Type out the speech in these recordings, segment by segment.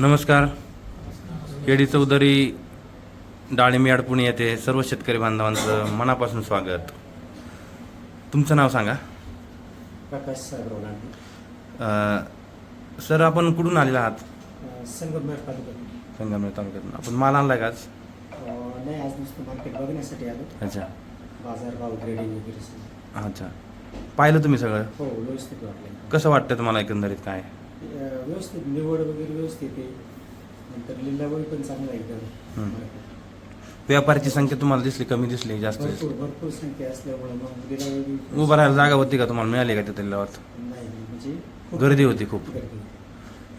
नमस्कार. केडी चौधरी डाळिंब याड पुणे येथे सर्व शेतकरी बांधवांचं मनापासून स्वागत. तुमचं नाव सांगा. प्रकाश अ, सर आपण कुठून आलेला आहात? अं, संगमनेर तालुक्यात संगमनेर तालुक्यातून. आपण माल आणलाय का आज? नाही आज नुसतं मार्केट बघण्यासाठी आलो. अच्छा. बाजार भाव ग्रेडिंग वगैरे. अच्छा. पाहिलं तुम्ही सगळं? हो व्यवस्थित वाटलं कसं वाटतं तुम्हाला एकंदरीत काय? व्यवस्थित निवड वगैरे व्यवस्थित आहे. नंतर लिलावही पण चांगला आहे एकदम. व्यापाऱ्याची संख्या तुम्हाला दिसली कमी दिसली जास्त दिसली. भरपूर भरपूर संख्या असल्यामुळे मग लिलावही उभं राहायला जागा होती का तुम्हाला? मिळाली का तिथे लिलावात? नाही म्हणजे खूप गर्दी होती खूप. गर्दी.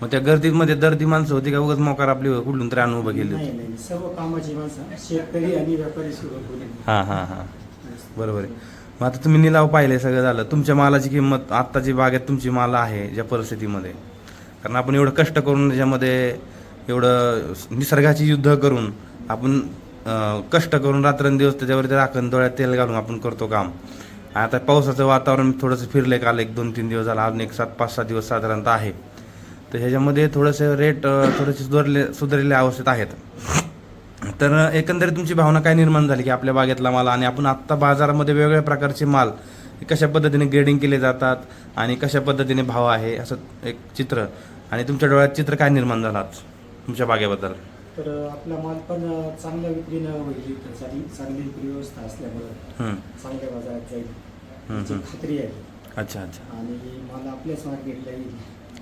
मग त्या गर्दीमध्ये दर्दी माणसं होती का? उगाच मोकार आपली कुठून तरी आणून उभं गेली नाही होती. नाही सर्व कामाची माणसं शेतकरी आणि व्यापारी सुरू हां हां हां. बरोबर आहे. मग आता तुम्ही निलाव पाहिले सगळं झालं. तुमच्या मालाची किंमत आत्ताची बागेत तुमची माल आहे ज्या परिस्थितीमध्ये. कारण आपण एवढं कष्ट करून त्याच्यामध्ये एवढं निसर्गाची युद्ध करून आपण कष्ट करून रात्रंदिवस त्याच्यावर त्याच्यावरती राखण डोळ्यात तेल घालून आपण करतो काम. आता पावसाचं वातावरण थोडंसं फिरलं काल एक दोन तीन दिवस झाला अजून एक सात पाच सहा दिवस साधारणतः आहे. तर ह्याच्यामध्ये थोडंसं रेट थोडेसे सुधारले सुधारलेल्या अवस्थेत आहेत. तर एकंदरीत तुमची भावना काय निर्माण झाली की आपल्या बागेतला माल आणि आपण आत्ता बाजारामध्ये वेगवेगळ्या प्रकारचे माल कशा पद्धतीने ग्रेडिंग केले जातात आणि कशा पद्धतीने भाव आहे असं एक चित्र. आणि तुमच्या डोळ्यात चित्र काय निर्माण झालं आज तुमच्या बागेबद्दल? तर आपला माल पण चांगल्या विक्रीनं होईल त्यासाठी चांगली विक्री व्यवस्था असल्यामुळं चांगल्या बाजारात जाईल. याची. खात्री आहे. अच्छा अच्छा. आणि माल आपल्याच मार्केटला येईल.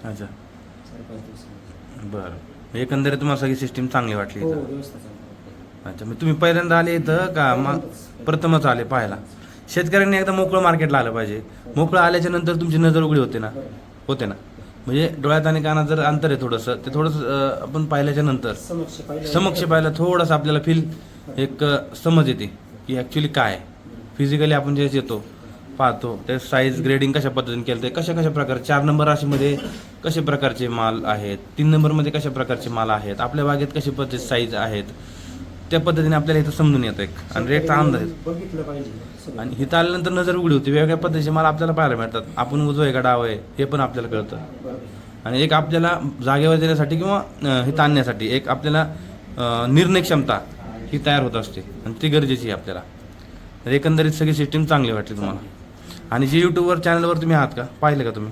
अच्छा. चार पाच दिवसांनी. बरं. एकंदरीत तुम्हाला सगळी सिस्टीम चांगली वाटली हो इथं? व्यवस्था चांगली अच्छा मग तुम्ही पहिल्यांदा आले इथं का मा प्रथमच आले पाहायला? शेतकऱ्यांनी एकदा मोकळं मार्केटला आलं पाहिजे. मोकळं आल्याच्यानंतर तुमची नजर उघडी होते ना. होते ना? म्हणजे डोळ्यात आणि कानात जर अंतर आहे थोडंसं ते थोडंसं आपण पाहिल्याच्या नंतर. समक्ष पाहिलं समक्ष पाहिलं थोडंसं आपल्याला फील एक समज येते की ॲक्च्युली काय फिजिकली आपण जे येतो पाहतो ते साईज ग्रेडिंग कशा पद्धतीने केलं ते कशा कशा प्रकारे चार नंबर राशीमध्ये कशा प्रकारचे माल आहेत तीन नंबरमध्ये कशा प्रकारचे माल आहेत आपल्या बागेत कशी पद्धती साईज आहेत त्या पद्धतीने आपल्याला इथं समजून येतं एक. आणि रेटचा अंदाज येतो. बघितलं पाहिजे. आणि इथं आल्यानंतर नजर उघडी होती. वेगवेगळ्या पद्धतीचे माल आपल्याला पाहायला मिळतात. आपण उजव आहे का डाव आहे हे पण आपल्याला कळतं. आणि एक आपल्याला जागेवर देण्यासाठी किंवा हित आणण्यासाठी एक आपल्याला निर्णय क्षमता ही तयार होत असते. आणि ती गरजेची आहे आपल्याला. तर एकंदरीत सगळी सिस्टीम चांगली वाटली तुम्हाला. आणि जे यूट्यूबवर चॅनलवर तुम्ही आहात का? पाहिले का तुम्ही.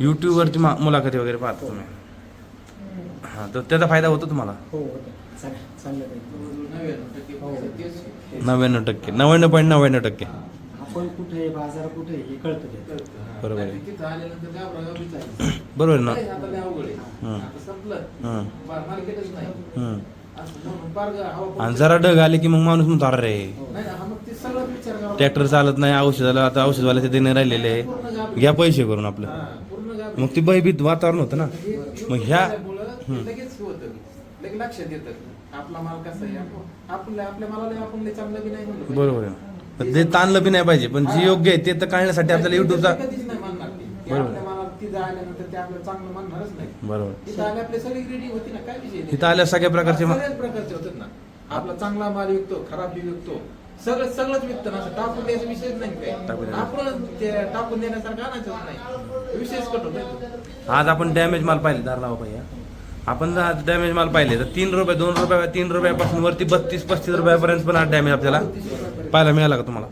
यूट्यूबवरती मा- मुलाखती. वगैरे पाहता तुम्ही? हां. तर त्याचा फायदा होतो तुम्हाला? नव्याण्णव टक्के. नव्याण्णव पॉईंट नव्याण्णव टक्के. आपण कुठे आहे बाजार कुठे आहे हे कळतं बरोबर आहे. बरोबर आहे ना. हं. हं. आणि. जरा ढग आले की मग माणूस म्हणतो अरे. रे नाही ना, मग ते सगळं विचार करावा ट्रॅक्टर चालत नाही औषधाला आता औषधवाले ते देणे राहिलेले आहे. घ्या पैसे करून आपलं. मग ती भयभीत वातावरण होतं ना. मग ह्या ते लगेच लक्षात येतं आपला माल कसा आहे? आपण आपल्या आपल्या मालाला आपण लय चांगलं बी नाही म्हणलं पाहिजे. बरोबर आहे. पण ते ताणलं बी नाही पाहिजे पण जे योग्य आहे ते तर कळण्यासाठी आपल्याला युट्यूबचा ते कधीच नाही म्हणणार ते. ते बरोबर. आपल्या मालाला तिथं आल्यानंतर ते आपल्याला चांगलं म्हणणारच नाही. बरोबर. तिथं आले आपले सगळी ग्रेडिंग होती ना काय विषय नाही. इथं आल्या सगळ्या प्रकारचे मा- सगळ्याच प्रकारचे होतात ना. आपला चांगला माल विकतो खराब बी विकतो. सगळं सगळंच विकतं ना. असं टाकून द्यायचा विषयच नाही टाकून काय द्यायचा. आपण ते टाकून देण्यासारखं आणायचंच नाही. विषयच कट होतो आज आपण डॅमेज माल पाहिले दार लावा पाहिजे आपण जर आज डॅमेज माल पाहिले तर तीन रुपये दोन रुपये तीन रुपयापासून वरती बत्तीस पस्तीस रुपयापर्यंत पण आज डॅमेज आपल्याला पाहायला मिळाला का तुम्हाला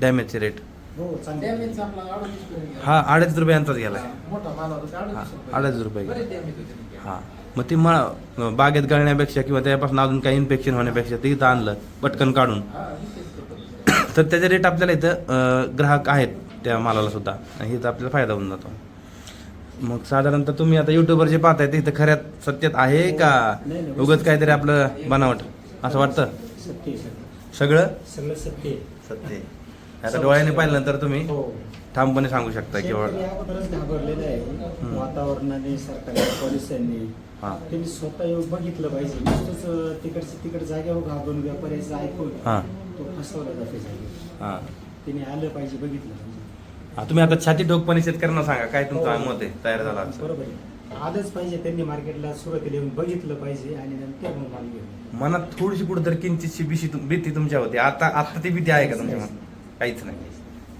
डॅमेजचे रेट हो गेला. हा अडीच रुपयांचाच गेलाय मोठा माल होता ते हा. अडीच रुपये गेला. हा मग ती मा बागेत गळण्यापेक्षा किंवा त्यापासून अजून काही इन्फेक्शन होण्यापेक्षा ते इथं आणलं पटकन काढून हा. तर त्याचे रेट आपल्याला इथं ग्राहक आहेत त्या मालाला सुद्धा आणि इथं आपल्याला फायदा होऊन जातो मग साधारणतः तुम्ही आता युट्यूबवर जे पाहताय ते इथं खऱ्यात सत्यात आहे का? नाही, नाही. उगत काहीतरी आपलं बनावट. असं वाटतं? सत्य आहे सगळं. सगळं? सगळं सत्य आहे. सत्य आहे. आता डोळ्याने पाहिल्यानंतर तुम्ही हो. ठामपणे सांगू शकता किंवा शेतकरी अगोदरच घाबरलेले आहे. वातावरणाने सरकारने पोलिसांनी. हा. त्यांनी स्वतः येऊन बघितलं पाहिजे. नुसतंच अं, तिकडचं तिकड जागेवर घाबरून व्यापाऱ्याचं ऐकून हा. तो फसवला जाते जागेवर. हा. त्यांनी आलं पाहिजे बघितलं हा, तुम्ही आता छाती ठोकपणे शेतकऱ्यांना सांगा काय तुमचं मत आहे? तयार झाला आजचं? बरोबर आहे. आलंच पाहिजे त्यांनी मार्केटला सुरुवातीला येऊन बघितलं पाहिजे आणि नंतर मग माल घेऊन मनात थोडीशी कुठेतरी किंचितशी भीती भीती तुमच्या होती. आता आता ती भीती आहे का तुमच्या मनात? काहीच नाही.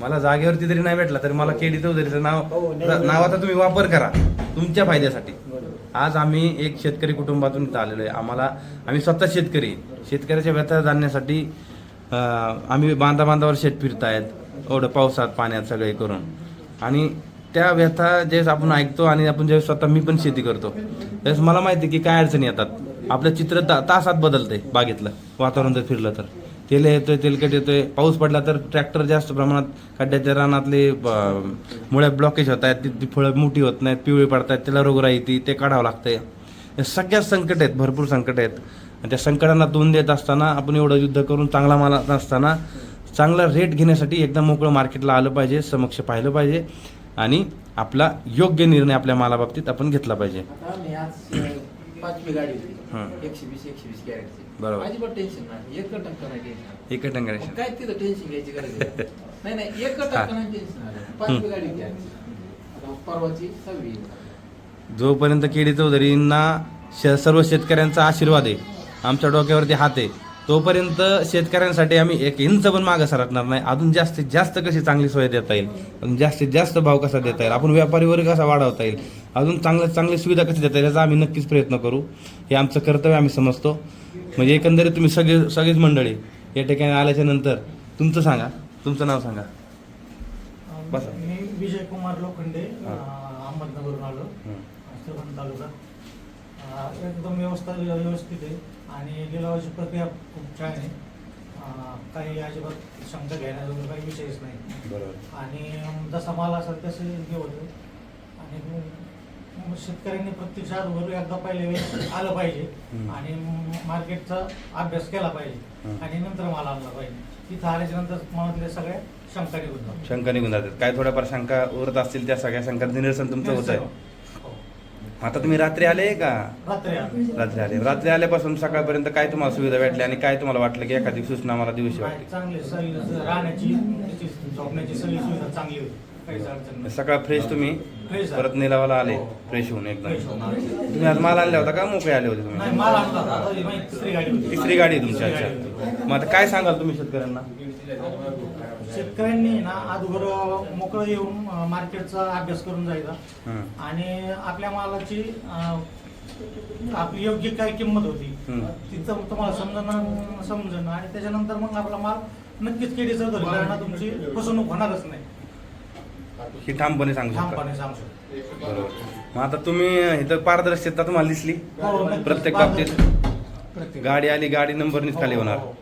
मला जागेवरती जरी नाही भेटला तरी मला केडी चौधरीचं नाव हो, नाही, नाही. नावाचा तुम्ही वापर करा तुमच्या फायद्यासाठी. बरोबर. आज आम्ही एक शेतकरी कुटुंबातून इथं आलेलो आहे. आम्हाला आम्ही स्वतः शेतकरी. शेतकऱ्याच्या व्यथा जाणण्यासाठी अं, आम्ही बांधा बांधावर शेत फिरतायत. एवढं पावसात पाण्यात सगळे करून. आणि त्या व्यथा ज्यावेळेस आपण ऐकतो आणि आपण जे स्वतः मी पण शेती करतो त्यावेळेस मला माहिती आहे की काय अडचणी येतात. आपलं चित्र ता तासात बदलते बागेतलं वातावरण जर फिरलं तर. तेल येतोय तेलकट येतोय पाऊस पडला तर ट्रॅक्टर जास्त प्रमाणात खड्ड्याच्या रानातले ब- मुळ्या ब्लॉकेज होत आहेत ती फळं मोठी होत नाहीत पिवळी पडतात त्याला रोगराई येते ते काढावं लागतंय. हे सगळ्यात संकट आहेत भरपूर संकट आहेत. आणि त्या संकटांना तोंड देत असताना आपण एवढं युद्ध करून चांगला माल असताना चांगला रेट घेण्यासाठी एकदा मोकळं मार्केटला आलं पाहिजे समक्ष पाहिलं पाहिजे आणि आपला योग्य निर्णय आपल्या मालाबाबतीत आपण घेतला पाहिजे. आता आम्ही आज अं, पाचवी गाडी. होती. एकशे वीस एकशे वीस कॅरेटची. बरोबर. अजिबात टेन्शन नाही. एक टक्का नाही टेन्शन एक टंगडे मग काय तिथं टेन्शन घ्यायची गरज आहे? नाही नाही एक टक्का नाही टेन्शन आलं. पाचवी गाडी होती आमची. आता परवाची सहावी जोपर्यंत केडी चौधरींना सर्व शेतकऱ्यांचा आशीर्वाद आहे आमच्या डोक्यावरती हात आहे तोपर्यंत शेतकऱ्यांसाठी आम्ही एक इंच पण मागं सरकणार नाही. अजून जास्तीत जास्त कशी चांगली सोय देता येईल? अजून जास्तीत जास्त भाव कसा देता येईल? आपण व्यापारी वर्ग कसा वाढवता येईल? अजून चांगल्या चांगली सुविधा कशी देता येईल याचा आम्ही नक्कीच प्रयत्न करू. हे आमचं कर्तव्य आम्ही समजतो. म्हणजे एकंदरीत तुम्ही सगळे सगळीच मंडळी या ठिकाणी आल्याच्यानंतर तुमचं सांगा. तुमचं नाव सांगा. बसा. मी विजय कुमार लोखंडे. अं, अहमदनगरहून आलो. तालुका. एकदम व्यवस्था व्यवस्थित आहे. आणि लिलावाची प्रक्रिया खूप छान आहे. काही अजिबात शंका घेण्याजोगा काही विषयच नाही. बरोबर. आणि जसा माल असेल तसे होतं. आणि मग शेतकऱ्यांनी प्रत्यक्षात वरून एकदा पहिले वेळेस आलं पाहिजे. हम्म. आणि मार्केटचा अभ्यास केला पाहिजे. हम्म. आणि नंतर माल आणला पाहिजे. तिथं आल्याच्यानंतर मनातल्या सगळ्या शंका निघून जातात. शंका निघून जातात. काय थोड्याफार शंका उरत असतील त्या सगळ्या शंकांचं निरसन तुमचं होत आहे. आता तुम्ही रात्री आले का रात्री आलो. रात्री आले रात्री आल्यापासून सकाळपर्यंत काय तुम्हाला सुविधा भेटली आणि काय तुम्हाला वाटलं की एखादी सूचना मला दिवशी वाटली चांगली सोयी राहण्याची त्याची झोपण्याची सगळी सुविधा चांगली होती काहीच अडचण नाही. सकाळ फ्रेश तुम्ही Fresh झालं. परत निलावाला आले हो. फ्रेश होऊन एकदम Fresh होऊन आले. तुम्ही आज माल आणला होता का मोकळे आले होते नाही तुम्ही माल आणला होता. आता ही माहिती तिसरी गाडी होती तिसरी गाडी आहे तुमची तिसरी गाडी होती. अच्छा मग आता काय सांगाल तुम्ही शेतकऱ्यांना शेतकऱ्यांनी ना अगोदर मोकळं येऊन मार्केटचा अभ्यास करून जायचा. आणि आपल्या मालाची आपली योग्य काय किंमत होती. तिथं तुम्हाला समजणं समजणं. आणि त्याच्यानंतर मग आपला माल नक्कीच केली चौधरी कारण तुमची फसवणूक होणारच नाही. ही ठामपणे सांगू शकता. बरोबर. मग आता तुम्ही इथं पारदर्शकता तुम्हाला दिसली. हो. प्रत्येक बाबतीत. गाडी आली गाडी नंबरनीच खाली होणार हो, हो.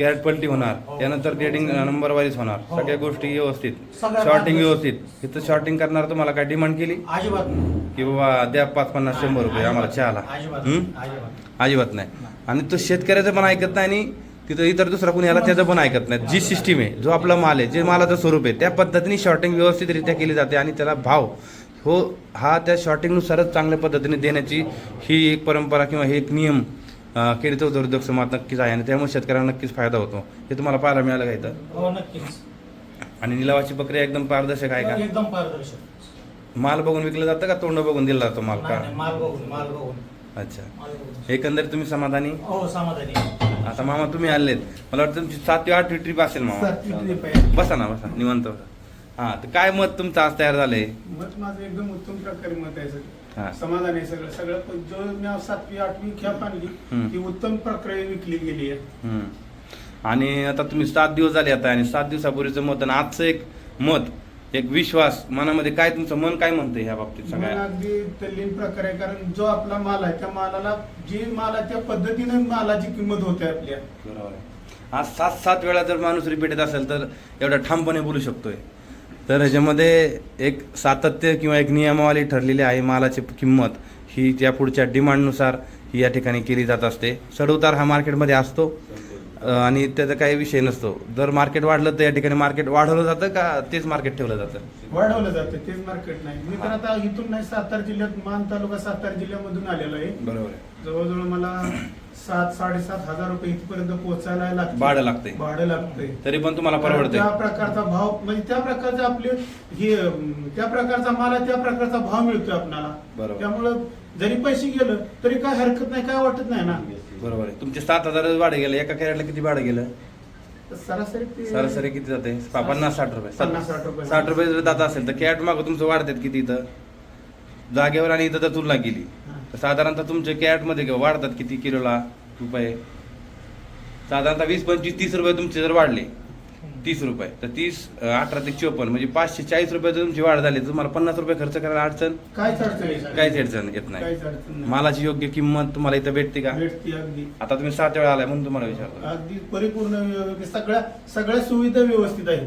कॅरेट पलटी होणार हो. त्यानंतर रेडिंग नंबर वाईज होणार हो. सगळ्या गोष्टी व्यवस्थित शॉर्टिंग. व्यवस्थित इथं शॉर्टिंग करणार तुम्हाला काय डिमांड केली अजिबात नाही. की बाबा द्या पाच पन्नास शंभर रुपये आम्हाला चहाला अजिबात? अजिबात अजिबात नाही आणि तो शेतकऱ्याचं पण ऐकत नाही आणि तिथं इतर दुसरा कोणी आला त्याचं पण ऐकत नाही जी सिस्टीम आहे जो आपला माल आहे जे मालाचं स्वरूप आहे त्या पद्धतीने शॉर्टिंग व्यवस्थितरित्या केली जाते आणि त्याला भाव हो हा त्या शॉर्टिंगनुसारच चांगल्या पद्धतीने देण्याची ही एक परंपरा किंवा हे एक नियम अं, केडीचा उद्योग समाज नक्कीच आहे आणि त्यामुळे शेतकऱ्यांना नक्कीच फायदा होतो. हे तुम्हाला पाहायला मिळालं का इथं? हो नक्कीच. आणि निलावाची प्रक्रिया एकदम पारदर्शक आहे का? एकदम पारदर्शक. माल बघून विकलं जातं का? तोंड बघून दिला जातो माल नाही, का माल बघून माल बघून. अच्छा. माल बघून. एकंदरीत तुम्ही समाधानी? हो समाधानी. आता मामा तुम्ही आलेत. मला वाटतं तुमची सातवी आठवी ट्रिप असेल सातवी मामा आहे. बसा ना बसा. निवंत बसा. हा तर काय मत तुमचं आज तयार झालंय? मत माझं एकदम उत्तम प्रकारे मत आहे हा. आहे सगळं. सगळं पण जो मी सातवी आठवी खेप आणली. ती उत्तम प्रकारे विकली गेली आहे. आणि आता तुम्ही सात दिवस झाले आता आणि सात दिवसापूर्वीचं मत आणि आजचं एक मत एक विश्वास मनामध्ये काय तुमचं मन काय म्हणतंय ह्या बाबतीत सगळ्या? अगदी तल्लीन प्रकारे आहे कारण जो आपला माल आहे त्या मालाला जी माल त्या पद्धतीने मालाची किंमत होते आपल्या. बरोबर आहे. आज सात सात वेळा जर माणूस रिपीट येत असेल तर एवढा ठामपणे बोलू शकतोय. तर ह्याच्यामध्ये एक सातत्य किंवा एक नियमावली ठरलेली आहे मालाची किंमत ही त्या पुढच्या डिमांडनुसार ही या ठिकाणी केली जात असते. चढउतार हा मार्केटमध्ये असतो आणि त्याचा काही विषय नसतो. जर मार्केट वाढलं तर या ठिकाणी मार्केट वाढवलं जातं का तेच मार्केट ठेवलं जातं? वाढवलं जातं तेच मार्केट नाही. मी तर आता इथून नाही सातारा जिल्ह्यात मान तालुका सातारा जिल्ह्यामधून आलेलो आहे. बरोबर आहे. जवळजवळ मला सात साडेसात हजार रुपये इथपर्यंत पोहोचायला लागतं. भाडं लागतंय. भाडं लागतंय. तरी पण तुम्हाला परवडतंय. त्या प्रकारचा भाव म्हणजे त्या प्रकारचे आपले हे अं, त्या प्रकारचा माल आहे त्या प्रकारचा भाव मिळतोय आपल्याला बरोबर. त्यामुळं जरी पैसे गेलं तरी काय हरकत नाही काय वाटत नाही ना. बरोबर आहे. तुमचे सात हजार भाडं गेलं. एका कॅरेटला किती भाडं गेलं? तर सरासरी ते- सरासरी किती जाते? पा- पन्नास साठ रुपये. पन्नास, साठ रुपये. साठ रुपये जर जात असेल तर कॅट मागं तुमचं वाढतात किती इथं? जागेवर आणि इथं तर तुलना केली. हा. तर साधारणतः तुमच्या कॅटमध्ये किंवा वाढतात किती किलोला रुपये? साधारणतः वीस पंचवीस तीस रुपये तुमचे जर वाढले तीस रुपये. तर तीस अठरा ते चोपन्न म्हणजे पाचशे चाळीस रुपये जर तुमची वाढ झाली तर तुम्हाला पन्नास रुपये खर्च करायला अडचण? काहीच अडचण नाही. काहीच अडचण येत नाही. काहीच अडचण नाही. मालाची योग्य किंमत तुम्हाला इथं भेटते का? भेटते अगदी. आता तुम्ही सात वेळा आलाय म्हणून तुम्हाला विचारलं अगदी परिपूर्ण व्यवस्थित सगळ्या सगळ्या सुविधा व्यवस्थित आहेत.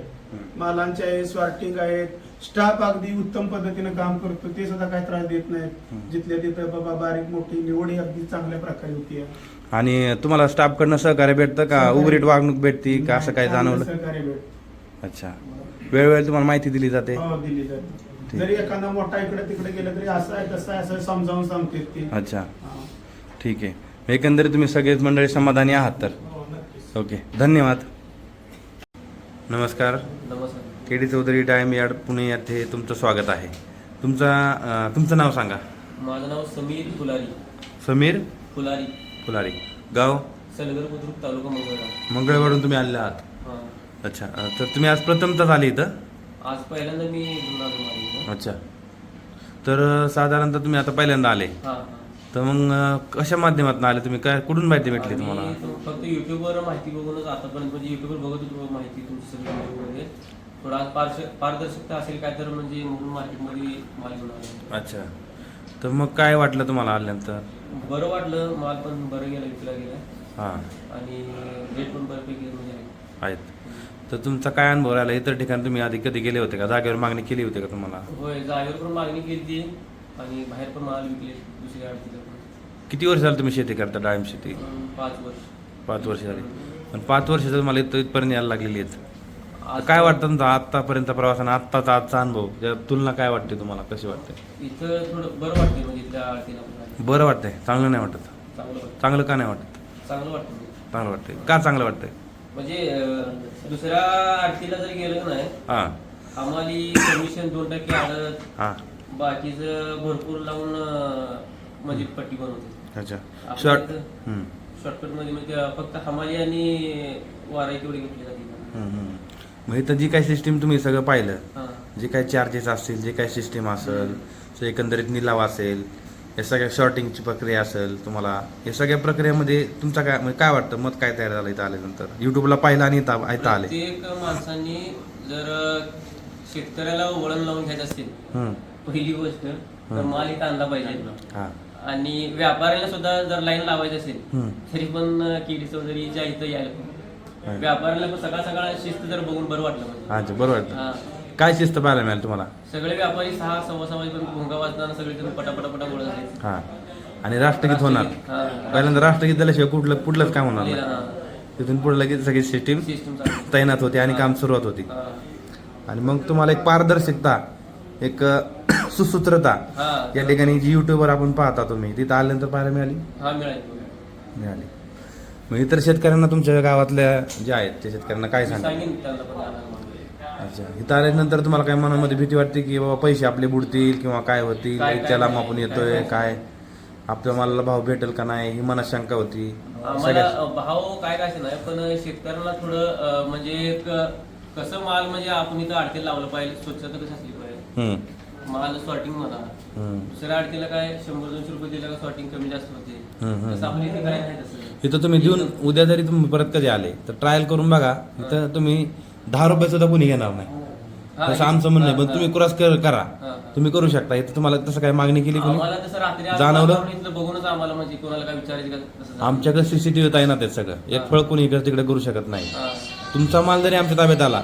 मालांचे आहे स्वार्टिंग आहेत. स्टाफ अगदी उत्तम पद्धतीने काम करतो ते सुद्धा काही त्रास देत नाहीत. जिथल्या तिथं बाबा बारीक मोठी निवडी अगदी चांगल्या प्रकारे होती. आणि तुम्हाला स्टाफ कडनं सहकार्य भेटतं का. उघडीट वागणूक भेटती का? असं काय जाणवलं? सहकार्य भेट अच्छा. वेळोवेळी तुम्हाला माहिती दिली जाते? हो, दिली जाते. जरी एखादा मोठा इकडे तिकडे गेला तरी असं आहे तसं आहे असं समजावून सांगते ते. अच्छा. हा. ठीक आहे. एकंदरीत तुम्ही सगळेच मंडळी समाधानी आहात तर? हो, नक्कीच. ओके. धन्यवाद. नमस्कार. नमस्कार K D Chaudhari time yard Pune येथे तुमचं स्वागत आहे. तुमचा अं, तुमचं नाव सांगा. माझं नाव समीर फुलारी. समीर? फुलारी. फुलारी. गाव? सलगर बुद्रुक तालुका मंगळवेढा मंगळवारून तुम्ही आलेले आहात. हां. अच्छा अं, तर तुम्ही आज प्रथमतच आले इथं? आज पहिल्यांदा मी घेऊन आलो अच्छा. तर अं, साधारणतः तुम्ही आता पहिल्यांदा आले. हां हां. तर मग कशा माध्यमातून आले तुम्ही? काय कुठून माहिती भेटली तुम्हाला? तो- फक्त युट्यूबवर माहिती बघूनच आतापर्यंत म्हणजे युट्यूबवर बघत होतो माहिती तुमची सगळी व्हिडिओमध्ये थोडा पारश- पारदर्शकता असेल काय तर म्हणजे म्हणून मार्केटमध्ये माल घेऊन आलो. अच्छा. तर मग काय वाटलं तुम्हाला आल्यानंतर? बरं वाटलं माल पण बरं गेला विकला गेला. हां. आणि रेट पण बऱ्यापैकी म्हणजे आहे आहेत. तर तुमचा काय अनुभव राहिला? इतर ठिकाणी तुम्ही आधी कधी गेले होते का? जागेवर मागणी केली होती का तुम्हाला? होय जागेवर पण मागणी केली आणि बाहेर पण माल विकले दुसऱ्या पण किती वर्ष झालं तुम्ही शेती करता डाळिंब शेती? पाच वर्ष. पाच वर्ष झाली. पण पाच वर्ष जर मला इथं इथपर्यंत यायला लागलेली आहेत. काय वाटतं तुमचा आत्तापर्यंत प्रवास आणि आत्ताचा आजचा अनुभव? त्या तुलना काय वाटते तुम्हाला? कशी वाटते? इथं थोडं बरं वाटतंय म्हणजे बरं वाटतंय. चांगलं नाही वाटत. चांगलं वाटतं चांगलं का नाही वाटत? चांगलं वाटतं चांगलं वाटतंय. का चांगलं वाटतंय? म्हणजे अं, दुसऱ्या आरतीला जर गेलं नाही हां. आम्हाला कमिशन दोन टक्के आडत हां. बाकीचं भरपूर लावून अं, म्हणजे पट्टी बनवते. अच्छा. शॉर्ट. शॉर्टकटमध्ये म्हणजे फक्त हमाली आणि तेवढी घेतली जाते. मग इथं जी काही सिस्टीम तुम्ही सगळं पाहिलं जे काही चार्जेस असतील जे काही सिस्टीम असेल एकंदरीत निलाव असेल या सगळ्या शॉर्टिंगची प्रक्रिया असेल तुम्हाला या सगळ्या प्रक्रियेमध्ये तुमचा काय म्हणजे काय वाटतं? मत काय तयार झालं इथं आल्यानंतर? युट्यूबला पाहिलं आणि इथं आले. प्रत्येक माणसांनी जर शेतकऱ्याला वळण लावून घ्यायचं असेल. पहिली गोष्ट तर. माल इथं आणला पाहिजे. हां. आणि व्यापाऱ्याला सुद्धा जर लाईन लावायची असेल हम्म. तरी पण केडी चौधरीच्या इथं यायला. पाहिजे. व्यापाऱ्याला पण सकाळ सकाळ शिस्त जर बघून बरं वाटलं म्हणजे अच्छा बरं वाटतं हा. काय शिस्त पाहायला मिळाली तुम्हाला सगळे व्यापारी सहा सव्वा सहा वाजेपर्यंत भोंगा वाजताना सगळे जण पटापटापटा गोळा झाले हां आणि राष्ट्रगीत होणार हा. पहिल्यांदा राष्ट्रगीत झाल्याशिवाय कुठलं कुठलंच काम होणार नाही हा. तिथून पुढे लगेच सगळी सिस्टीम सिस्टम चालू तैनात होती आणि काम सुरुवात होती हा. आणि मग तुम्हाला एक पारदर्शकता एक अ, सुसूत्रता. हा. या ठिकाणी जी युट्यूबवर आपण पाहता तुम्ही तिथं आल्यानंतर पाहायला मिळाली? हा मिळाली मिळाली. मग इतर शेतकऱ्यांना तुमच्या गावातल्या जे आहेत त्या शेतकऱ्यांना काय सांगा सांगेन त्यांना पण आणायला म्हणून. अच्छा. इथं आल्यानंतर तुम्हाला काय मनामध्ये भीती वाटते की बाबा पैसे आपले बुडतील किंवा काय होतील? काय- काय त्याला नाही, आपण काय येतोय. काय? आपल्या मालाला भाव भेटेल का नाही? ही मनात शंका होती आम्हाला अ, भाव काय काय नाही पण शेतकऱ्यांना थोडं अ, म्हणजे एक अ, कसं माल म्हणजे आपण इथं अडकेल लावलं पाहिजे स्वच्छता कशी असली पाहिजे. हम्म, माल सॉर्टिंग म्हणा. दुसऱ्या अडकेला काय शंभर दोनशे रुपये दिला का सॉर्टिंग कमी जास्त होते. तसं आपल्या इथे काय नाही तसं इथं तुम्ही देऊन उद्या जरी तुम्ही परत कधी आले तर ट्रायल करून बघा इथं तुम्ही दहा रुपये सुद्धा कोणी घेणार नाही तसं आमचं म्हणणं आहे पण तुम्ही क्रॉस कर. तुम्ही करू शकता इथं तुम्हाला तसं काय मागणी केली कोणी जाणवलं? बघूनच आम्हाला म्हणजे कोणाला काय विचारायचं. आमच्याकडे सीसीटीव्ही तैनात आहेत सगळं एक. फळ कोणी इकडे तिकडे करू शकत नाही. तुमचा माल जरी आमच्या ताब्यात आला.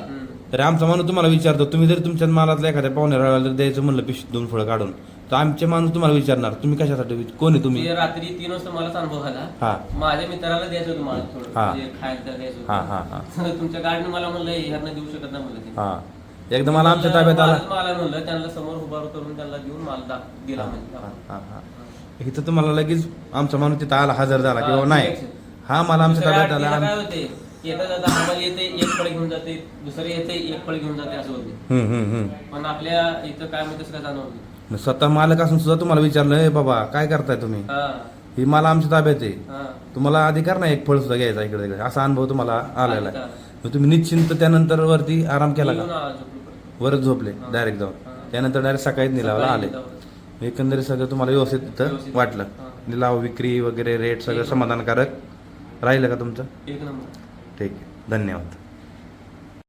तरी आमचा माणूस तुम्हाला विचारतो तुम्ही जर तुमच्या मालातल्या एखाद्या पाहुण्या जर द्यायचं म्हणलं पिश दोन फळं काढून. तर आमचे माणूस तुम्हाला विचारणार तुम्ही कशासाठी कोण आहे तुम्ही? ते रात्री तीन वाजता मलाच अनुभव आला हा. माझ्या मित्राला द्यायचं होतं मला थोडं हा. म्हणजे खायला द्यायचं हा होतं. हा हा. तुमच्या गाडीने मला म्हणलं ह्यांना देऊ शकत नाही म्हणलं ते. हा. एकदा मला आमच्या ताब्यात आला. मला मला म्हणलं त्यांना समोर उभा करून त्यांना देऊन माल दा दिला म्हणजे हा, हा, हा. इथं तुम्हाला लगेच आमचा माणूस तिथं आला हजर झाला की बाबा नाही. हा मला आमच्या ताब्यात आला. आम- होते? येता जाता आम्हाला येते एक फळ घेऊन जाते दुसरे येते एक फळ घेऊन जाते असं होते हम्म, हम्म, हम्म. पण आपल्या इथं काय म्हणते काय जाणवलं मग स्वतः मालक असून सुद्धा तुम्हाला विचारलं "ए बाबा काय करताय तुम्ही हा ही मला आमच्या ताब्यात आहे हा तुम्हाला अधिकार नाही एक फळ सुद्धा घ्यायचा इकडे तिकडे असा अनुभव तुम्हाला आलेला. आहे मग तुम्ही निश्चिंत त्यानंतर वरती आराम केला येऊन का झोपलो परत. वरच झोपले हा. डायरेक्ट जाऊन हा. त्यानंतर डायरेक्ट सकाळीच निलावला आले. एकंदरीत सगळं तुम्हाला व्यवस्थित व्यवस्थित. वाटलं हां. लिलाव विक्री वगैरे रेट सगळं समाधानकारक राहिलं का तुमचं एक नंबर ठीक आहे. धन्यवाद.